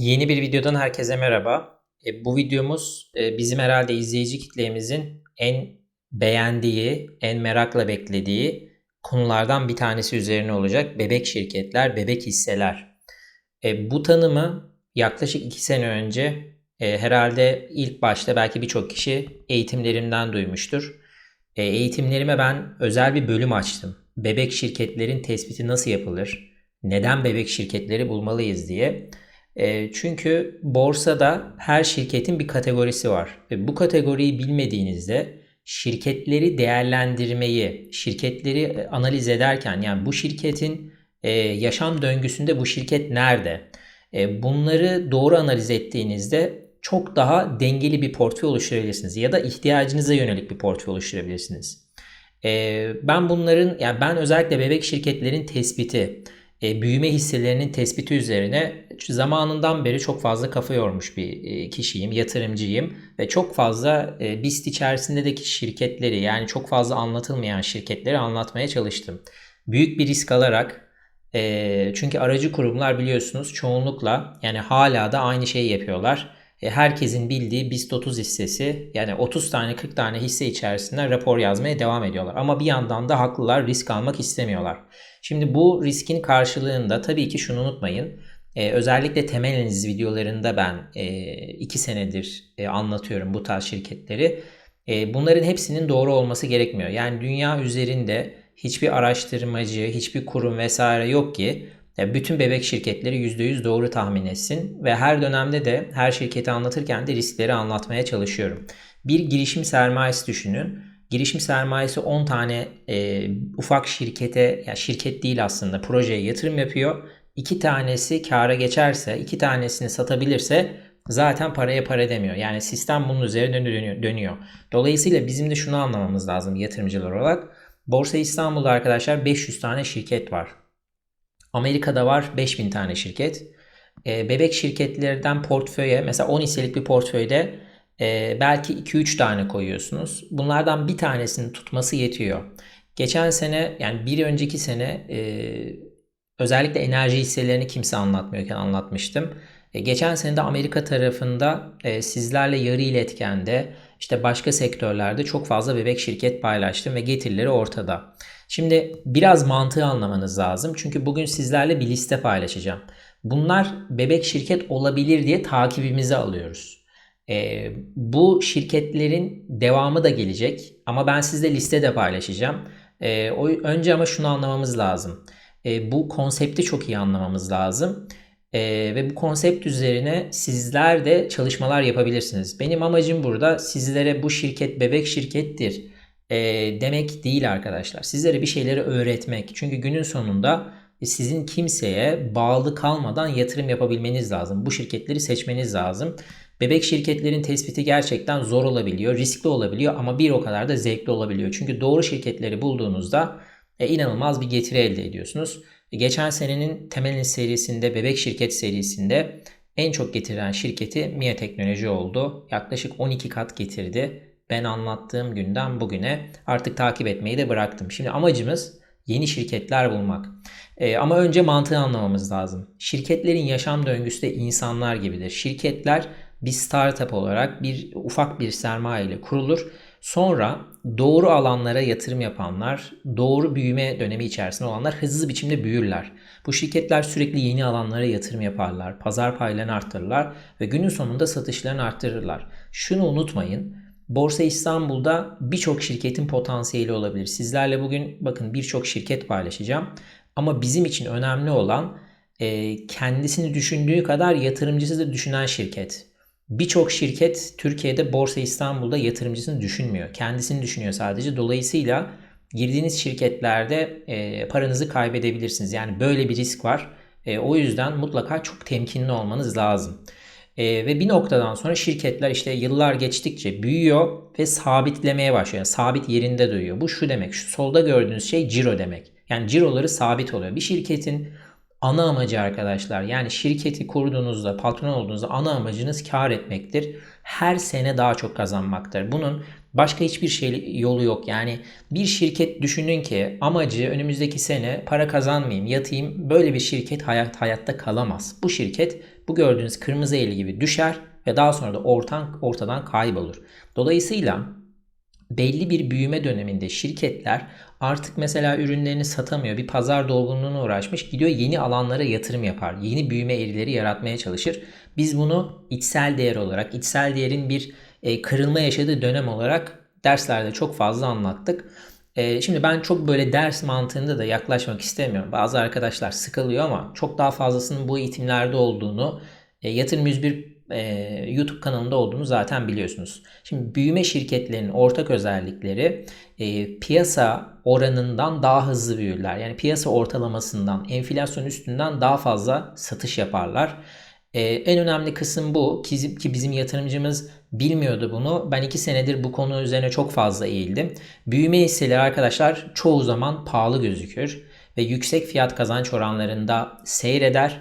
Yeni bir videodan herkese merhaba. E, bu videomuz e, bizim herhalde izleyici kitlemizin en beğendiği, en merakla beklediği konulardan bir tanesi üzerine olacak. Bebek şirketler, bebek hisseler. E, bu tanımı yaklaşık 2 sene önce e, herhalde ilk başta belki birçok kişi eğitimlerimden duymuştur. E, eğitimlerime ben özel bir bölüm açtım. Bebek şirketlerin tespiti nasıl yapılır? Neden bebek şirketleri bulmalıyız diye. Çünkü borsada her şirketin bir kategorisi var. Ve bu kategoriyi bilmediğinizde şirketleri değerlendirmeyi, şirketleri analiz ederken yani bu şirketin yaşam döngüsünde bu şirket nerede? Bunları doğru analiz ettiğinizde çok daha dengeli bir portföy oluşturabilirsiniz ya da ihtiyacınıza yönelik bir portföy oluşturabilirsiniz. Ben bunların yani ben özellikle bebek şirketlerin tespiti, e, büyüme hisselerinin tespiti üzerine zamanından beri çok fazla kafa yormuş bir e, kişiyim, yatırımcıyım ve çok fazla e, BIST içerisindeki şirketleri yani çok fazla anlatılmayan şirketleri anlatmaya çalıştım. Büyük bir risk alarak e, çünkü aracı kurumlar biliyorsunuz çoğunlukla yani hala da aynı şeyi yapıyorlar. E, herkesin bildiği BIST 30 hissesi yani 30 tane 40 tane hisse içerisinde rapor yazmaya devam ediyorlar. Ama bir yandan da haklılar risk almak istemiyorlar. Şimdi bu riskin karşılığında tabii ki şunu unutmayın. Ee, özellikle temel analiz videolarında ben 2 e, senedir e, anlatıyorum bu tarz şirketleri. E, bunların hepsinin doğru olması gerekmiyor. Yani dünya üzerinde hiçbir araştırmacı, hiçbir kurum vesaire yok ki bütün bebek şirketleri %100 doğru tahmin etsin ve her dönemde de her şirketi anlatırken de riskleri anlatmaya çalışıyorum. Bir girişim sermayesi düşünün. Girişim sermayesi 10 tane e, ufak şirkete, yani şirket değil aslında projeye yatırım yapıyor. 2 tanesi kâra geçerse, 2 tanesini satabilirse zaten paraya para demiyor. Yani sistem bunun üzerine dönüyor. Dolayısıyla bizim de şunu anlamamız lazım yatırımcılar olarak. Borsa İstanbul'da arkadaşlar 500 tane şirket var. Amerika'da var 5000 tane şirket. E, bebek şirketlerden portföye mesela 10 hisselik bir portföyde e, belki 2-3 tane koyuyorsunuz. Bunlardan bir tanesini tutması yetiyor. Geçen sene yani bir önceki sene e, özellikle enerji hisselerini kimse anlatmıyorken anlatmıştım. E, geçen sene de Amerika tarafında e, sizlerle yarı iletkende işte başka sektörlerde çok fazla bebek şirket paylaştım ve getirileri ortada. Şimdi biraz mantığı anlamanız lazım. Çünkü bugün sizlerle bir liste paylaşacağım. Bunlar bebek şirket olabilir diye takibimize alıyoruz. E, bu şirketlerin devamı da gelecek ama ben sizle liste de paylaşacağım. E, o, önce ama şunu anlamamız lazım. E, bu konsepti çok iyi anlamamız lazım. E, ve bu konsept üzerine sizler de çalışmalar yapabilirsiniz. Benim amacım burada sizlere bu şirket bebek şirkettir e, demek değil arkadaşlar. Sizlere bir şeyleri öğretmek. Çünkü günün sonunda sizin kimseye bağlı kalmadan yatırım yapabilmeniz lazım. Bu şirketleri seçmeniz lazım. Bebek şirketlerin tespiti gerçekten zor olabiliyor, riskli olabiliyor ama bir o kadar da zevkli olabiliyor. Çünkü doğru şirketleri bulduğunuzda e, inanılmaz bir getiri elde ediyorsunuz. E, geçen senenin Temel'in serisinde, bebek şirket serisinde en çok getiren şirketi MIA Teknoloji oldu. Yaklaşık 12 kat getirdi. Ben anlattığım günden bugüne artık takip etmeyi de bıraktım. Şimdi amacımız yeni şirketler bulmak. E, ama önce mantığı anlamamız lazım. Şirketlerin yaşam döngüsü de insanlar gibidir. Şirketler bir startup olarak bir ufak bir sermaye ile kurulur. Sonra doğru alanlara yatırım yapanlar, doğru büyüme dönemi içerisinde olanlar hızlı biçimde büyürler. Bu şirketler sürekli yeni alanlara yatırım yaparlar, pazar paylarını arttırırlar ve günün sonunda satışlarını arttırırlar. Şunu unutmayın, Borsa İstanbul'da birçok şirketin potansiyeli olabilir. Sizlerle bugün bakın birçok şirket paylaşacağım. Ama bizim için önemli olan e, kendisini düşündüğü kadar yatırımcısı da düşünen şirket. Birçok şirket Türkiye'de Borsa İstanbul'da yatırımcısını düşünmüyor. Kendisini düşünüyor sadece. Dolayısıyla girdiğiniz şirketlerde e, paranızı kaybedebilirsiniz. Yani böyle bir risk var. E, o yüzden mutlaka çok temkinli olmanız lazım. E, ve bir noktadan sonra şirketler işte yıllar geçtikçe büyüyor ve sabitlemeye başlıyor. Yani sabit yerinde duruyor. Bu şu demek. Şu solda gördüğünüz şey ciro demek. Yani ciroları sabit oluyor. Bir şirketin ana amacı arkadaşlar. Yani şirketi kurduğunuzda, patron olduğunuzda ana amacınız kar etmektir. Her sene daha çok kazanmaktır. Bunun başka hiçbir şey yolu yok. Yani bir şirket düşünün ki amacı önümüzdeki sene para kazanmayayım, yatayım. Böyle bir şirket hayat hayatta kalamaz. Bu şirket bu gördüğünüz kırmızı el gibi düşer ve daha sonra da ortadan, ortadan kaybolur. Dolayısıyla belli bir büyüme döneminde şirketler artık mesela ürünlerini satamıyor. Bir pazar dolgunluğuna uğraşmış. Gidiyor yeni alanlara yatırım yapar. Yeni büyüme eğrileri yaratmaya çalışır. Biz bunu içsel değer olarak, içsel değerin bir e, kırılma yaşadığı dönem olarak derslerde çok fazla anlattık. E, şimdi ben çok böyle ders mantığında da yaklaşmak istemiyorum. Bazı arkadaşlar sıkılıyor ama çok daha fazlasının bu eğitimlerde olduğunu e, Yatırım 101 e, YouTube kanalında olduğunu zaten biliyorsunuz. Şimdi büyüme şirketlerinin ortak özellikleri e, piyasa oranından daha hızlı büyürler. Yani piyasa ortalamasından, enflasyon üstünden daha fazla satış yaparlar. E, en önemli kısım bu ki, ki bizim yatırımcımız bilmiyordu bunu. Ben iki senedir bu konu üzerine çok fazla eğildim. Büyüme hisseleri arkadaşlar çoğu zaman pahalı gözükür ve yüksek fiyat kazanç oranlarında seyreder.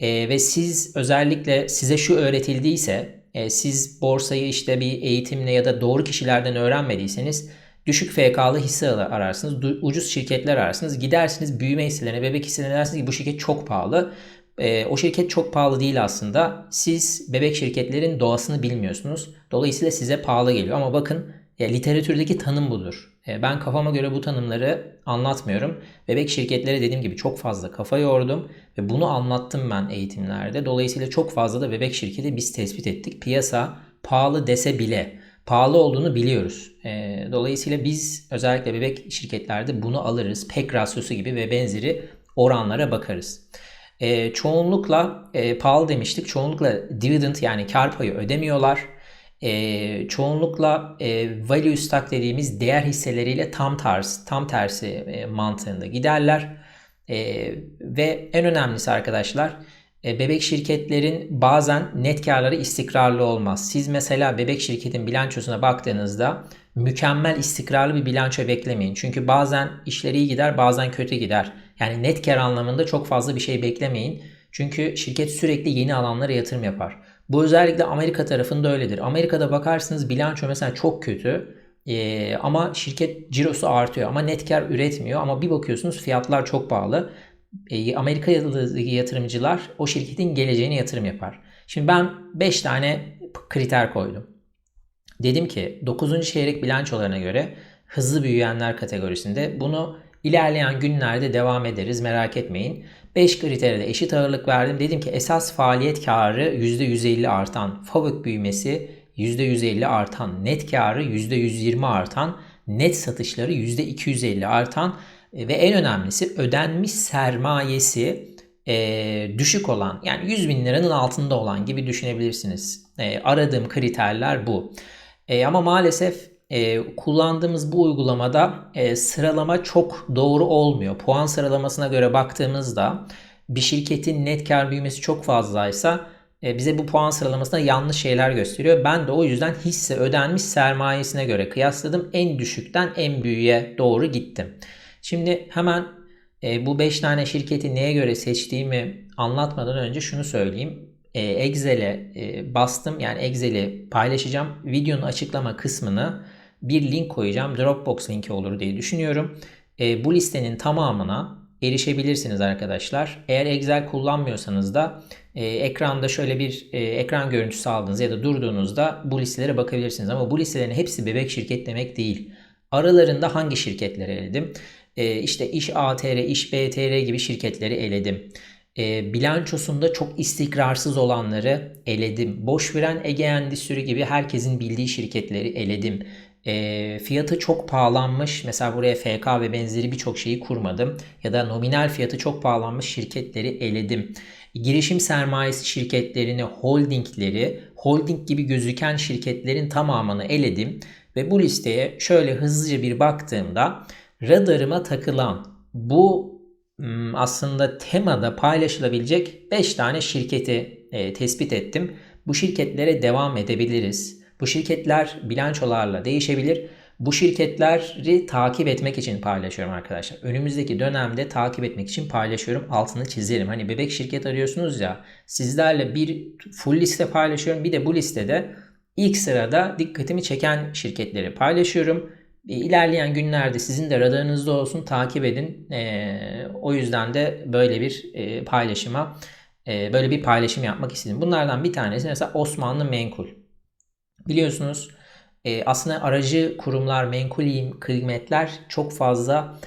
E, ve siz özellikle size şu öğretildiyse e, siz borsayı işte bir eğitimle ya da doğru kişilerden öğrenmediyseniz düşük FK'lı hisse ararsınız. Ucuz şirketler ararsınız. Gidersiniz büyüme hisselerine, bebek hisselerine dersiniz ki bu şirket çok pahalı. E, o şirket çok pahalı değil aslında. Siz bebek şirketlerin doğasını bilmiyorsunuz. Dolayısıyla size pahalı geliyor. Ama bakın ya, literatürdeki tanım budur. E, ben kafama göre bu tanımları anlatmıyorum. Bebek şirketleri dediğim gibi çok fazla kafa yordum ve bunu anlattım ben eğitimlerde. Dolayısıyla çok fazla da bebek şirketi biz tespit ettik. Piyasa pahalı dese bile pahalı olduğunu biliyoruz. E, dolayısıyla biz özellikle bebek şirketlerde bunu alırız. PEK rasyosu gibi ve benzeri oranlara bakarız. E, çoğunlukla e, pahalı demiştik. Çoğunlukla dividend yani kar payı ödemiyorlar e, çoğunlukla e, value stock dediğimiz değer hisseleriyle tam tersi, tam tersi e, mantığında giderler. E, ve en önemlisi arkadaşlar e, bebek şirketlerin bazen net karları istikrarlı olmaz. Siz mesela bebek şirketin bilançosuna baktığınızda mükemmel istikrarlı bir bilanço beklemeyin. Çünkü bazen işleri iyi gider bazen kötü gider. Yani net kar anlamında çok fazla bir şey beklemeyin. Çünkü şirket sürekli yeni alanlara yatırım yapar. Bu özellikle Amerika tarafında öyledir. Amerika'da bakarsınız bilanço mesela çok kötü. Ee, ama şirket cirosu artıyor ama net kar üretmiyor ama bir bakıyorsunuz fiyatlar çok pahalı. Ee, Amerika'daki yatırımcılar o şirketin geleceğine yatırım yapar. Şimdi ben 5 tane kriter koydum. Dedim ki 9. çeyrek bilançolarına göre hızlı büyüyenler kategorisinde bunu ilerleyen günlerde devam ederiz merak etmeyin. 5 kritere de eşit ağırlık verdim. Dedim ki esas faaliyet karı %150 artan, FAVÖK büyümesi %150 artan, net karı %120 artan, net satışları %250 artan e, ve en önemlisi ödenmiş sermayesi e, düşük olan yani 100 bin liranın altında olan gibi düşünebilirsiniz. E, aradığım kriterler bu. E, ama maalesef e, kullandığımız bu uygulamada e, sıralama çok doğru olmuyor. Puan sıralamasına göre baktığımızda bir şirketin net kar büyümesi çok fazlaysa e, bize bu puan sıralamasında yanlış şeyler gösteriyor. Ben de o yüzden hisse ödenmiş sermayesine göre kıyasladım. En düşükten en büyüğe doğru gittim. Şimdi hemen e, bu 5 tane şirketi neye göre seçtiğimi anlatmadan önce şunu söyleyeyim. E, Excel'e e, bastım. Yani Excel'i paylaşacağım. Videonun açıklama kısmını bir link koyacağım. Dropbox linki olur diye düşünüyorum. E, bu listenin tamamına erişebilirsiniz arkadaşlar. Eğer Excel kullanmıyorsanız da e, ekranda şöyle bir e, ekran görüntüsü aldığınızda ya da durduğunuzda bu listelere bakabilirsiniz. Ama bu listelerin hepsi bebek şirket demek değil. Aralarında hangi şirketleri eledim? E, işte İş ATR, İş BTR gibi şirketleri eledim. E, bilançosunda çok istikrarsız olanları eledim. Boş veren Ege Endüstri gibi herkesin bildiği şirketleri eledim. E, fiyatı çok pahalanmış. Mesela buraya FK ve benzeri birçok şeyi kurmadım. Ya da nominal fiyatı çok pahalanmış şirketleri eledim. Girişim sermayesi şirketlerini, holdingleri, holding gibi gözüken şirketlerin tamamını eledim. Ve bu listeye şöyle hızlıca bir baktığımda radarıma takılan bu aslında temada paylaşılabilecek 5 tane şirketi e, tespit ettim. Bu şirketlere devam edebiliriz. Bu şirketler bilançolarla değişebilir. Bu şirketleri takip etmek için paylaşıyorum arkadaşlar. Önümüzdeki dönemde takip etmek için paylaşıyorum. Altını çizerim. Hani bebek şirket arıyorsunuz ya. Sizlerle bir full liste paylaşıyorum. Bir de bu listede ilk sırada dikkatimi çeken şirketleri paylaşıyorum. İlerleyen günlerde sizin de radarınızda olsun takip edin. E, o yüzden de böyle bir e, paylaşıma e, böyle bir paylaşım yapmak istedim. Bunlardan bir tanesi mesela Osmanlı Menkul. Biliyorsunuz e, aslında aracı kurumlar, menkul kıymetler çok fazla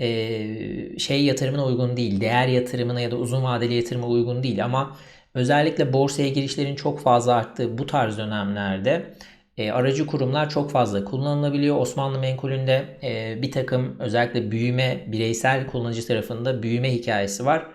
e, şey yatırımına uygun değil. Değer yatırımına ya da uzun vadeli yatırıma uygun değil ama özellikle borsaya girişlerin çok fazla arttığı bu tarz dönemlerde e, aracı kurumlar çok fazla kullanılabiliyor. Osmanlı menkulünde e, bir takım özellikle büyüme bireysel kullanıcı tarafında büyüme hikayesi var.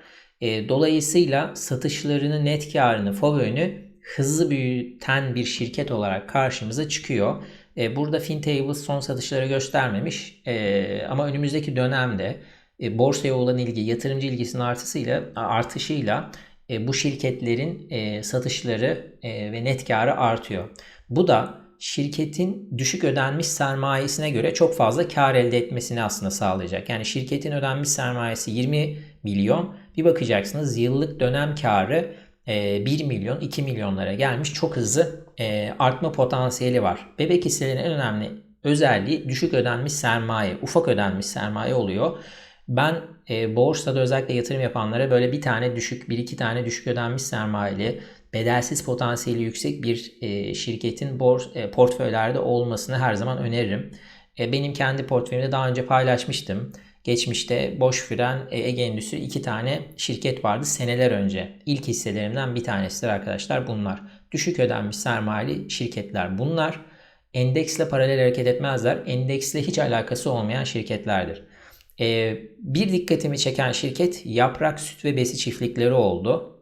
E, dolayısıyla satışlarını, net karını, FOVÖ'nü hızlı büyüten bir şirket olarak karşımıza çıkıyor. E, burada FinTables son satışları göstermemiş e, ama önümüzdeki dönemde e, borsaya olan ilgi, yatırımcı ilgisinin artısıyla artışıyla e, bu şirketlerin e, satışları e, ve net karı artıyor. Bu da şirketin düşük ödenmiş sermayesine göre çok fazla kar elde etmesini aslında sağlayacak. Yani şirketin ödenmiş sermayesi 20 milyon. Bir bakacaksınız yıllık dönem karı 1 e, milyon 2 milyonlara gelmiş çok hızlı e, artma potansiyeli var. Bebek hisselerinin en önemli özelliği düşük ödenmiş sermaye, ufak ödenmiş sermaye oluyor. Ben e, borsada özellikle yatırım yapanlara böyle bir tane düşük, bir iki tane düşük ödenmiş sermayeli, bedelsiz potansiyeli yüksek bir e, şirketin bors, e, portföylerde olmasını her zaman öneririm. E, benim kendi portföyümde daha önce paylaşmıştım. Geçmişte boş fren e, Ege Endüstri iki tane şirket vardı seneler önce. İlk hisselerimden bir tanesidir arkadaşlar bunlar. Düşük ödenmiş sermayeli şirketler bunlar. Endeksle paralel hareket etmezler. Endeksle hiç alakası olmayan şirketlerdir. Ee, bir dikkatimi çeken şirket yaprak süt ve besi çiftlikleri oldu.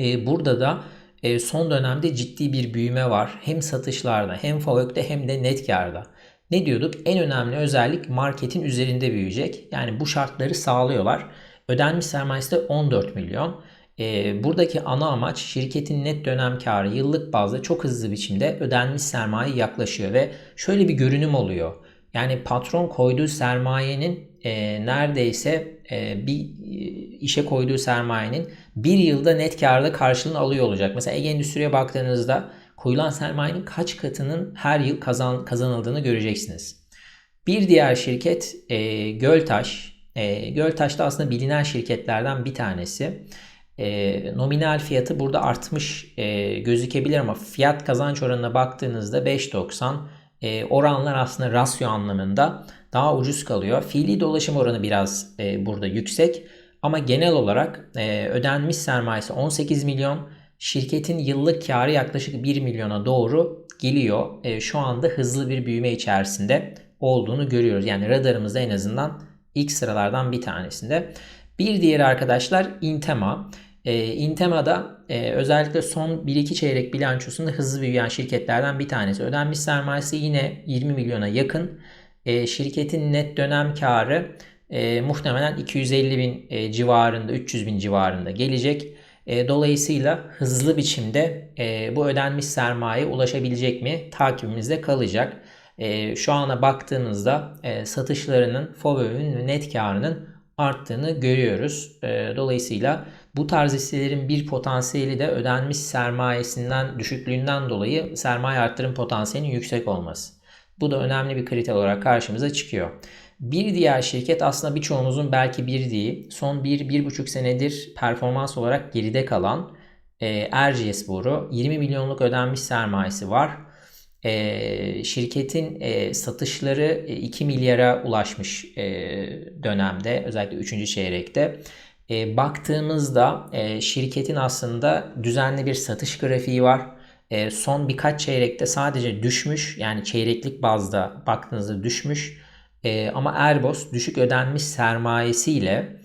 Ee, burada da e, son dönemde ciddi bir büyüme var. Hem satışlarda hem FAVÖK'te hem de net karda. Ne diyorduk? En önemli özellik marketin üzerinde büyüyecek. Yani bu şartları sağlıyorlar. Ödenmiş sermayesi de 14 milyon. E, buradaki ana amaç şirketin net dönem karı yıllık bazda çok hızlı biçimde ödenmiş sermaye yaklaşıyor ve şöyle bir görünüm oluyor. Yani patron koyduğu sermayenin e, neredeyse e, bir e, işe koyduğu sermayenin bir yılda net karda karşılığını alıyor olacak. Mesela Ege Endüstri'ye baktığınızda koyulan sermayenin kaç katının her yıl kazan, kazanıldığını göreceksiniz. Bir diğer şirket e, Göltaş. E, Göltaş da aslında bilinen şirketlerden bir tanesi. E, nominal fiyatı burada artmış e, gözükebilir ama fiyat kazanç oranına baktığınızda 5.90 e, oranlar aslında rasyo anlamında daha ucuz kalıyor. Fiili dolaşım oranı biraz e, burada yüksek ama genel olarak e, ödenmiş sermayesi 18 milyon Şirketin yıllık karı yaklaşık 1 milyona doğru geliyor. E, şu anda hızlı bir büyüme içerisinde olduğunu görüyoruz. Yani radarımızda en azından ilk sıralardan bir tanesinde. Bir diğeri arkadaşlar Intema. E, Intema'da e, özellikle son 1-2 çeyrek bilançosunda hızlı büyüyen şirketlerden bir tanesi. Ödenmiş sermayesi yine 20 milyona yakın. E, şirketin net dönem karı e, muhtemelen 250 bin e, civarında, 300 bin civarında gelecek. E, dolayısıyla hızlı biçimde e, bu ödenmiş sermaye ulaşabilecek mi takibimizde kalacak. E, şu ana baktığınızda satışlarının, FOVÖ'nün net karının arttığını görüyoruz. dolayısıyla bu tarz hisselerin bir potansiyeli de ödenmiş sermayesinden düşüklüğünden dolayı sermaye arttırım potansiyelinin yüksek olması. Bu da önemli bir kriter olarak karşımıza çıkıyor. Bir diğer şirket aslında birçoğunuzun belki bir değil. Son 1-1,5 senedir performans olarak geride kalan e, Erciyes Boru. 20 milyonluk ödenmiş sermayesi var. E, şirketin e, satışları 2 milyara ulaşmış e, dönemde özellikle 3. çeyrekte. E, baktığımızda e, şirketin aslında düzenli bir satış grafiği var. E, son birkaç çeyrekte sadece düşmüş yani çeyreklik bazda baktığınızda düşmüş. E, ama Airbus düşük ödenmiş sermayesiyle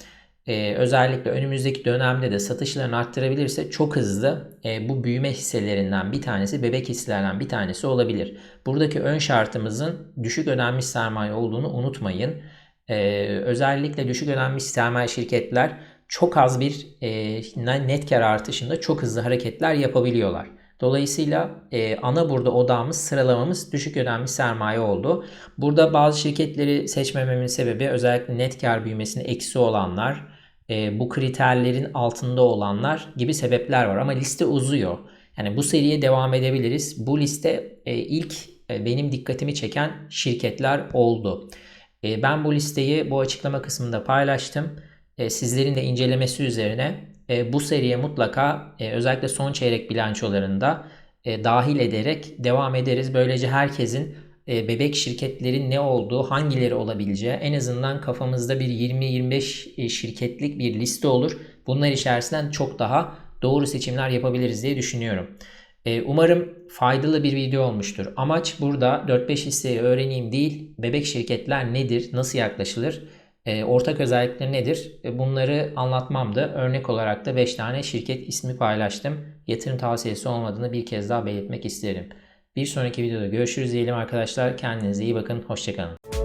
e, özellikle önümüzdeki dönemde de satışlarını arttırabilirse çok hızlı e, bu büyüme hisselerinden bir tanesi, bebek hisselerden bir tanesi olabilir. Buradaki ön şartımızın düşük ödenmiş sermaye olduğunu unutmayın. E, özellikle düşük ödenmiş sermaye şirketler çok az bir e, net kar artışında çok hızlı hareketler yapabiliyorlar. Dolayısıyla e, ana burada odağımız, sıralamamız düşük ödenmiş sermaye oldu. Burada bazı şirketleri seçmememin sebebi özellikle net kar büyümesinin eksi olanlar, e, bu kriterlerin altında olanlar gibi sebepler var. Ama liste uzuyor. Yani bu seriye devam edebiliriz. Bu liste e, ilk e, benim dikkatimi çeken şirketler oldu. E, ben bu listeyi bu açıklama kısmında paylaştım. E, sizlerin de incelemesi üzerine e, bu seriye mutlaka e, özellikle son çeyrek bilançolarında e, dahil ederek devam ederiz. Böylece herkesin e, bebek şirketlerin ne olduğu, hangileri olabileceği en azından kafamızda bir 20-25 e, şirketlik bir liste olur. Bunlar içerisinden çok daha doğru seçimler yapabiliriz diye düşünüyorum. E, Umarım faydalı bir video olmuştur. Amaç burada 4-5 listeyi öğreneyim değil, bebek şirketler nedir, nasıl yaklaşılır, e, ortak özellikleri nedir E, bunları anlatmamdı. Örnek olarak da 5 tane şirket ismi paylaştım. Yatırım tavsiyesi olmadığını bir kez daha belirtmek isterim. Bir sonraki videoda görüşürüz diyelim arkadaşlar. Kendinize iyi bakın. Hoşçakalın.